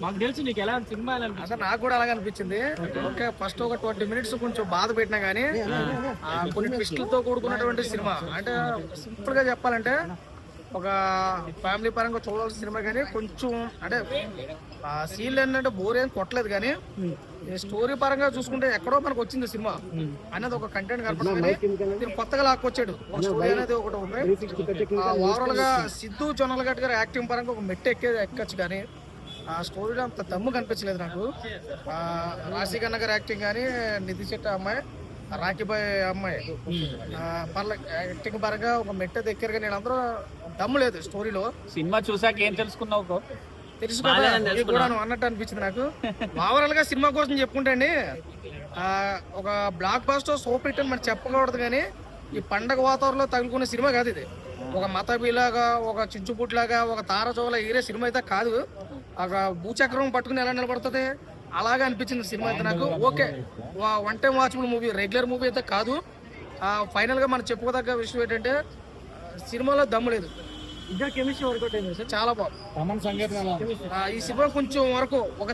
మాకు తెలుసు నీకు ఎలా సినిమా అసలు నాకు కూడా అలాగే అనిపించింది. ఓకే ఫస్ట్ ఒక ట్వంటీ మినిట్స్ కొంచెం బాధ పెట్టినా గానీ కొన్ని ట్విస్టులతో కూడుకున్నటువంటి సినిమా. అంటే సింపుల్గా చెప్పాలంటే ఒక ఫ్యామిలీ పరంగా చూడాల్సిన సినిమా కానీ కొంచెం అంటే ఆ సీన్లు ఏంటంటే బోర్ ఏం కొట్టలేదు కానీ స్టోరీ పరంగా చూసుకుంటే ఎక్కడో మనకు వచ్చింది సినిమా. అనేది ఒక కంటెంట్ కనపడుతుంది కొత్తగా లాక్కొచ్చాడు. ఒక స్టోరీ అనేది ఒకటి ఉంది. ఓవరాల్గా సిద్ధు జొన్నలగడ్డ గారి యాక్టింగ్ పరంగా ఒక మెట్టు ఎక్కే ఎక్కచ్చు కానీ ఆ స్టోరీలో అంత దమ్ము కనిపించలేదు నాకు. రాశి కన్న గారి యాక్టింగ్ కానీ నిధి శెట్టి అమ్మాయి రాఖీబాయ్ అమ్మాయి. ఆ, పర్ల యాక్టింగ్ పరంగా ఒక మెట్ట దగ్గర కానీ వీళ్ళందరూ దమ్ము లేదు స్టోరీలో. సినిమా చూసాక ఏం తెలుసుకున్నావు? తెలుసు కూడా అన్నట్టు అనిపించింది నాకు. ఓవరాల్గా సినిమా కోసం చెప్పుకుంటే ఒక బ్లాక్ బాస్టర్ సూపర్ హిట్ అని మనం చెప్పకూడదు కానీ ఈ పండగ వాతావరణంలో తగులుకునే సినిమా కాదు ఇది. ఒక మతబిలాగా ఒక చించుపుట్లాగా ఒక తారచోల ఈరే సినిమా అయితే కాదు. ఒక భూచక్రం పట్టుకుని ఎలా నిలబడుతుంది? అలాగే అనిపించింది సినిమా అయితే నాకు. Okay one time watchable movie regular movie అయితే కాదు. ఫైనల్గా మనం చెప్పుకోదగ్గ విషయం ఏంటంటే సినిమాలో దమ్ము లేదు. ఇద్దరు కెమిస్ట్రీ వర్కౌట్ అయింది సార్. చాలా బాగుంది. ఈ సినిమా కొంచెం వరకు ఒక